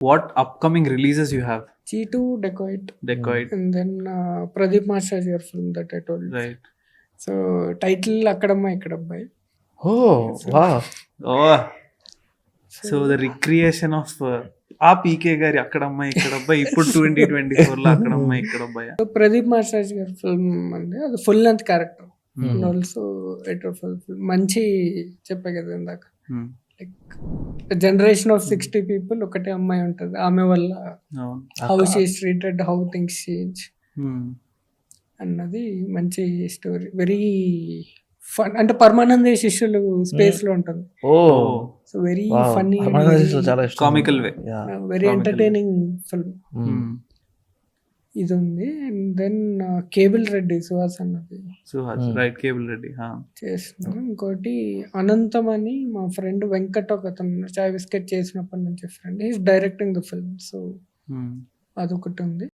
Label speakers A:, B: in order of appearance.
A: What upcoming releases you have
B: G two dacoit
A: dacoit
B: and then Pradeep master your film that I told
A: right
B: so title అక్కడమ్మ ఇక్కడ అబ్బాయి
C: ఓ వా
A: ఓ so the recreation of ఆ పీకే గారి అక్కడ అమ్మాయి ఇక్కడ అబ్బాయి ఇప్పుడు ట్వంటీ ట్వంటీ ఫోర్లో అక్కడ అమ్మాయి ఇక్కడ అబ్బాయి
B: సో ప్రదీప్ మాస్టర్ గారి ఫిల్మ్ అండి అది full length character also full మంచి చెప్పే కదా ఇందాక
A: Hmm.
B: Generation of sixty people ఒకటే అమ్మాయి ఉంటుంది ఆమె వల్ల how she treated how things change. అన్నది మంచి స్టోరీ వెరీ ఫన్ అంటే పరమానంద శిష్యులు స్పేస్లో ఉంటుంది
C: ఓ
B: so very. Funny
A: way.
C: Yeah.
B: Very. Entertaining film. ఇది ఉంది and then cable Reddy Suhas అన్నది
A: Suhas
C: Hmm.
A: Right cable Reddy
B: చేస్తున్నాం ఇంకోటి అనంతం అని మా ఫ్రెండ్ వెంకట్ ఒక అతను చాయ్ బిస్కెట్ చేసినప్పటి నుంచి friend is directing the film so. అదొకటి ఉంది